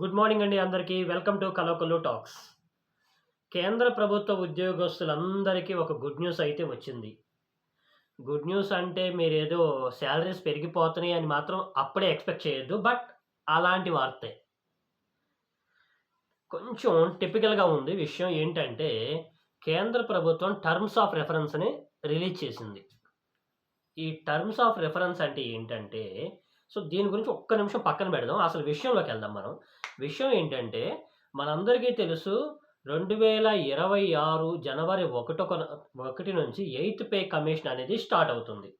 Good morning అండి అందరికీ. Welcome to కలోకలు టాక్స్. కేంద్ర ప్రభుత్వ ఉద్యోగస్తులందరికీ ఒక గుడ్ న్యూస్ అయితే వచ్చింది. గుడ్ న్యూస్ అంటే మీరు ఏదో శాలరీస్ పెరిగిపోతున్నాయి అని మాత్రం అప్పుడే ఎక్స్పెక్ట్ చేయొద్దు బట్ అలాంటి వార్తే. కొంచెం టిపికల్గా ఉంది విషయం ఏంటంటే కేంద్ర ప్రభుత్వం టర్మ్స్ ఆఫ్ రెఫరెన్స్ని రిలీజ్ చేసింది. ఈ టర్మ్స్ ఆఫ్ రెఫరెన్స్ అంటే ఏంటంటే సో దీని గురించి ఒక్క నిమిషం పక్కన పెడదాం. అసలు విషయంలోకి వెళ్దాం మనం. విషయం ఏంటంటే మనందరికీ తెలుసు రెండు వేల ఇరవై ఆరు జనవరి ఒకటో ఒకటి నుంచి ఎయిత్ పే కమిషన్ అనేది స్టార్ట్ అవుతుంది.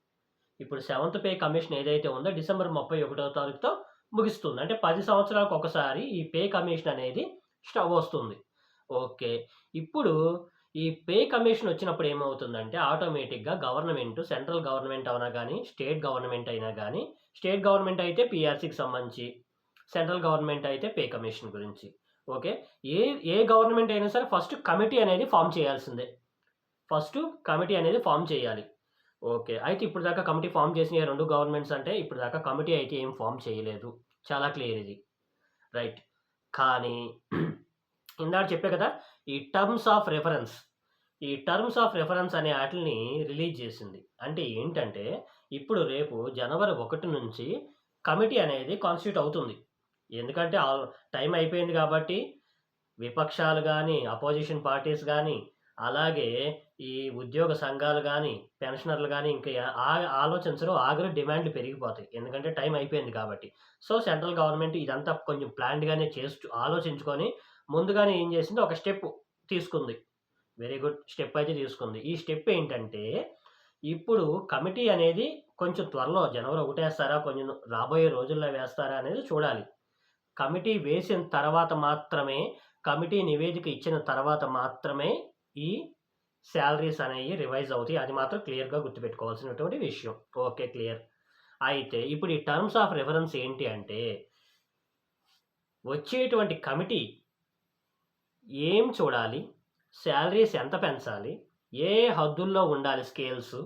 ఇప్పుడు సెవెంత్ పే కమిషన్ ఏదైతే ఉందో డిసెంబర్ ముప్పై ఒకటో తారీఖుతో ముగిస్తుంది. అంటే పది సంవత్సరాలకు ఒకసారి ఈ పే కమిషన్ అనేది స్టవ్ వస్తుంది. ఓకే. ఇప్పుడు ఈ పే కమిషన్ వచ్చినప్పుడు ఏమవుతుందంటే ఆటోమేటిక్గా గవర్నమెంట్ సెంట్రల్ గవర్నమెంట్ అవునా కానీ స్టేట్ గవర్నమెంట్ అయినా కానీ స్టేట్ గవర్నమెంట్ అయితే పిఆర్సీకి సంబంధించి సెంట్రల్ గవర్నమెంట్ అయితే పే కమిషన్ గురించి. ఓకే? ఏ ఏ గవర్నమెంట్ అయినా సరే ఫస్ట్ కమిటీ అనేది ఫామ్ చేయాల్సిందే. ఫస్ట్ కమిటీ అనేది ఫామ్ చేయాలి. ఓకే? అయితే ఇప్పుడు దాకా కమిటీ ఫామ్ చేసిన రెండు గవర్నమెంట్స్ అంటే ఇప్పుడు దాకా కమిటీ అయితే ఏం ఫామ్ చేయలేదు. చాలా క్లియర్ ఇది. రైట్? కానీ ఇందాక చెప్పే కదా ఈ టర్మ్స్ ఆఫ్ రెఫరెన్స్ ఈ టర్మ్స్ ఆఫ్ రెఫరెన్స్ అనే వాటిని రిలీజ్ చేసింది. అంటే ఏంటంటే ఇప్పుడు రేపు జనవరి ఒకటి నుంచి కమిటీ అనేది కాన్స్టిట్యూట్ అవుతుంది. ఎందుకంటే టైం అయిపోయింది కాబట్టి విపక్షాలు కానీ అపోజిషన్ పార్టీస్ కానీ అలాగే ఈ ఉద్యోగ సంఘాలు కానీ పెన్షనర్లు కానీ ఇంకా ఆ- ఆలోచించరు ఆగరు డిమాండ్లు పెరిగిపోతాయి. ఎందుకంటే టైం అయిపోయింది కాబట్టి. సో సెంట్రల్ గవర్నమెంట్ ఇదంతా కొంచెం ప్లాన్డ్గానే చేస్తూ ఆలోచించుకొని ముందుగానే ఏం చేసింది? ఒక స్టెప్ తీసుకుంది. వెరీ గుడ్ స్టెప్ అయితే తీసుకుంది. ఈ స్టెప్ ఏంటంటే ఇప్పుడు కమిటీ అనేది కొంచెం త్వరలో జనవరి ఒకటేస్తారా కొంచెం రాబోయే రోజుల్లో వేస్తారా అనేది చూడాలి. కమిటీ వేసిన తర్వాత మాత్రమే కమిటీ నివేదిక ఇచ్చిన తర్వాత మాత్రమే ఈ శాలరీస్ అనేవి రివైజ్ అవుతాయి. అది మాత్రం క్లియర్గా గుర్తుపెట్టుకోవాల్సినటువంటి విషయం. Okay clear. అయితే ఇప్పుడు ఈ టర్మ్స్ ఆఫ్ రెఫరెన్స్ ఏంటి అంటే వచ్చేటువంటి కమిటీ ఏం చూడాలి? శాలరీస్ ఎంత పెంచాలి? ఏ హద్దుల్లో ఉండాలి స్కేల్స్?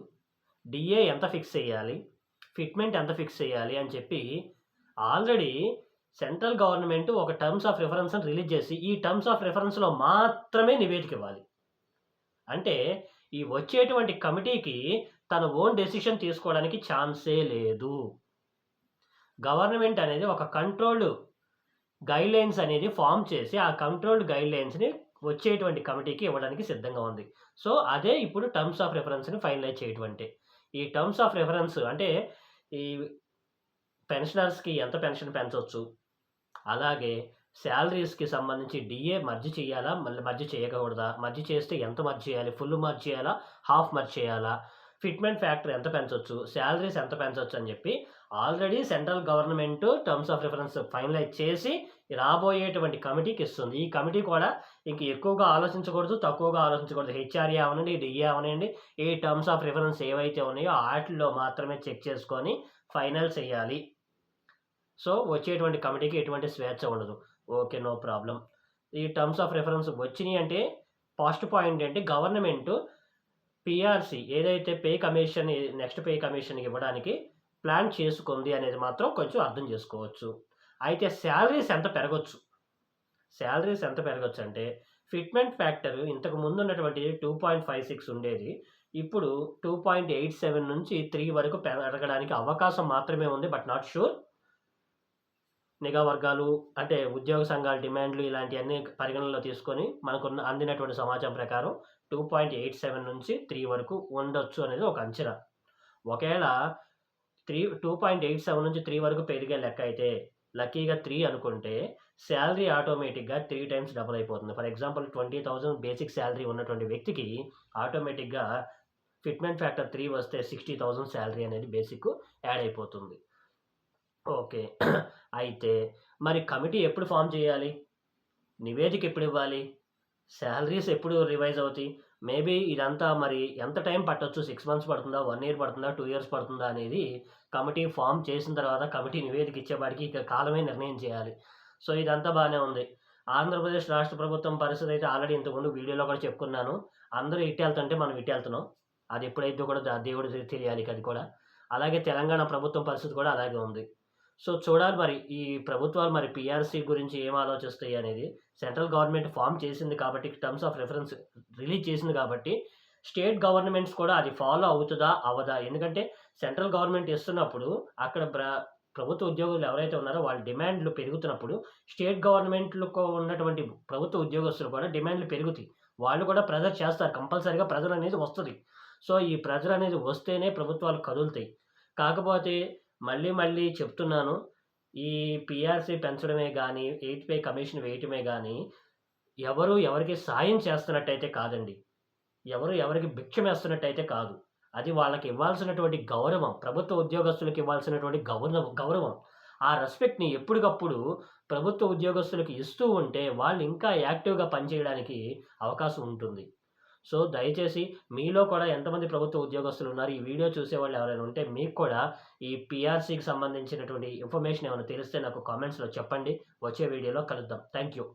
డిఏ ఎంత ఫిక్స్ చేయాలి? ఫిట్మెంట్ ఎంత ఫిక్స్ చేయాలి అని చెప్పి ఆల్రెడీ సెంట్రల్ గవర్నమెంట్ ఒక టర్మ్స్ ఆఫ్ రిఫరెన్స్ని రిలీజ్ చేసి ఈ టర్మ్స్ ఆఫ్ రిఫరెన్స్లో మాత్రమే నివేదిక ఇవ్వాలి. అంటే ఈ వచ్చేటువంటి కమిటీకి తన ఓన్ డెసిషన్ తీసుకోవడానికి ఛాన్సే లేదు. గవర్నమెంట్ అనేది ఒక కంట్రోల్డ్ గైడ్లైన్స్ అనేది ఫామ్ చేసి ఆ కంట్రోల్డ్ గైడ్ లైన్స్ని వచ్చేటువంటి కమిటీకి ఇవ్వడానికి సిద్ధంగా ఉంది. సో అదే ఇప్పుడు టర్మ్స్ ఆఫ్ రెఫరెన్స్ని ఫైనలైజ్ చేయటువంటి ఈ టర్మ్స్ ఆఫ్ రెఫరెన్స్ అంటే ఈ పెన్షనర్స్కి ఎంత పెన్షన్ పెంచవచ్చు అలాగే శాలరీస్కి సంబంధించి డిఏ మర్జీ చేయాలా? మళ్ళీ మర్జీ చేయకూడదా? మర్జీ చేస్తే ఎంత మర్జీ చేయాలి? ఫుల్ మర్జీ చేయాలా? హాఫ్ మర్జీ చేయాలా? ఫిట్మెంట్ ఫ్యాక్టర్ ఎంత పెంచవచ్చు శాలరీస్ ఎంత పెంచవచ్చు అని చెప్పి already central government terms of reference finalize చేసి రాబోయేటువంటి కమిటీకి ఇస్తుంది. ఈ కమిటీ కూడా ఇంక ఎక్కువగా ఆలోచించకూడదు తక్కువగా ఆలోచించకూడదు. హెచ్ఆర్ఏ అవనండి డిఏ అవనండి ఈ టర్మ్స్ ఆఫ్ రిఫరెన్స్ ఏవైతే ఉన్నాయో వాటిల్లో మాత్రమే చెక్ చేసుకొని ఫైనల్ చేయాలి. సో వచ్చేటువంటి కమిటీకి ఎటువంటి స్వేచ్ఛ ఉండదు. Okay no problem. ఈ టర్మ్స్ ఆఫ్ రిఫరెన్స్ వచ్చినాయి అంటే ఫస్ట్ పాయింట్ ఏంటి? గవర్నమెంట్ పిఆర్సి ఏదైతే pay commission next pay commission ఇవ్వడానికి ప్లాన్ చేసుకుంది అనేది మాత్రం కొంచెం అర్థం చేసుకోవచ్చు. అయితే శాలరీస్ ఎంత పెరగచ్చు? శాలరీస్ ఎంత పెరగచ్చు అంటే ఫిట్మెంట్ ఫ్యాక్టర్ ఇంతకు ముందు ఉన్నటువంటి టూ పాయింట్ ఫైవ్ సిక్స్ ఉండేది. ఇప్పుడు టూ పాయింట్ ఎయిట్ సెవెన్ నుంచి త్రీ వరకు పెరగడానికి అవకాశం మాత్రమే ఉంది బట్ నాట్ షూర్ నిఘా వర్గాలు అంటే ఉద్యోగ సంఘాల డిమాండ్లు ఇలాంటివన్నీ పరిగణనలో తీసుకొని మనకున్న అందినటువంటి సమాచారం ప్రకారం టూ పాయింట్ ఎయిట్ సెవెన్ నుంచి త్రీ వరకు ఉండొచ్చు అనేది ఒక అంచనా. ఒకవేళ three two point eight seven నుంచి త్రీ వరకు పెరిగే లెక్క అయితే లక్కీగా త్రీ అనుకుంటే శాలరీ ఆటోమేటిక్గా త్రీ టైమ్స్ డబుల్ అయిపోతుంది. For example twenty thousand basic salary ఉన్నటువంటి వ్యక్తికి ఆటోమేటిక్గా ఫిట్మెంట్ ఫ్యాక్టర్ త్రీ వస్తే సిక్స్టీ థౌజండ్ శాలరీ అనేది బేసిక్ యాడ్ అయిపోతుంది. ఓకే. అయితే మరి కమిటీ ఎప్పుడు ఫామ్ చేయాలి? నివేదిక ఎప్పుడు ఇవ్వాలి? శాలరీస్ ఎప్పుడు రివైజ్ అవుతాయి? మేబీ ఇదంతా మరి ఎంత టైం పట్టొచ్చు? సిక్స్ మంత్స్ పడుతుందా? వన్ ఇయర్ పడుతుందా? టూ ఇయర్స్ పడుతుందా? అనేది కమిటీ ఫామ్ చేసిన తర్వాత కమిటీ నివేదిక ఇచ్చేవాడికి ఇక కాలమే నిర్ణయం చేయాలి. సో ఇదంతా బాగానే ఉంది. ఆంధ్రప్రదేశ్ రాష్ట్ర ప్రభుత్వం పరిస్థితి అయితే ఆల్రెడీ ఇంతకుముందు వీడియోలో కూడా చెప్పుకున్నాను. అందరూ ఇటు వెళ్తుంటే మనం ఇటు వెళ్తున్నాం. అది ఎప్పుడైతే కూడా దేవుడు తెలియాలి అది కూడా. అలాగే తెలంగాణ ప్రభుత్వం పరిస్థితి కూడా అలాగే ఉంది. సో చూడాలి మరి ఈ ప్రభుత్వాలు మరి పిఆర్సీ గురించి ఏం ఆలోచిస్తాయి అనేది. సెంట్రల్ గవర్నమెంట్ ఫామ్ చేసింది కాబట్టి టర్మ్స్ ఆఫ్ రెఫరెన్స్ రిలీజ్ చేసింది కాబట్టి స్టేట్ గవర్నమెంట్స్ కూడా అది ఫాలో అవుతుందా అవదా ఎందుకంటే సెంట్రల్ గవర్నమెంట్ ఇస్తున్నప్పుడు అక్కడ ప్ర ప్రభుత్వ ఉద్యోగులు ఎవరైతే ఉన్నారో వాళ్ళ డిమాండ్లు పెరుగుతున్నప్పుడు స్టేట్ గవర్నమెంట్లకు ఉన్నటువంటి ప్రభుత్వ ఉద్యోగస్తులు కూడా డిమాండ్లు పెరుగుతాయి. వాళ్ళు కూడా ప్రెజర్ చేస్తారు కంపల్సరీగా ప్రజలు అనేది వస్తుంది. సో ఈ ప్రెజర్ అనేది వస్తేనే ప్రభుత్వాలు కదులుతాయి. కాకపోతే మళ్ళీ మళ్ళీ చెప్తున్నాను ఈ పిఆర్సీ పెంచడమే కానీ ఎయిట్ పే కమిషన్ వేయటమే కానీ ఎవరు ఎవరికి సాయం చేస్తున్నట్టయితే కాదండి. ఎవరు ఎవరికి భిక్షమేస్తున్నట్టయితే కాదు. అది వాళ్ళకి ఇవ్వాల్సినటువంటి గౌరవం ప్రభుత్వ ఉద్యోగస్తులకు ఇవ్వాల్సినటువంటి గౌరవం గౌరవం. ఆ రెస్పెక్ట్ని ఎప్పటికప్పుడు ప్రభుత్వ ఉద్యోగస్తులకు ఇస్తూ ఉంటే వాళ్ళు ఇంకా యాక్టివ్గా పనిచేయడానికి అవకాశం ఉంటుంది. సో దయచేసి మీలో కూడా ఎంతమంది ప్రభుత్వ ఉద్యోగస్తులు ఉన్నారు ఈ వీడియో చూసే వాళ్ళు ఎవరైనా ఉంటే మీకు కూడా ఈ పిఆర్సీకి సంబంధించినటువంటి ఇన్ఫర్మేషన్ ఏమైనా తెలిస్తే నాకు కామెంట్స్లో చెప్పండి. వచ్చే వీడియోలో కలుద్దాం. Thank you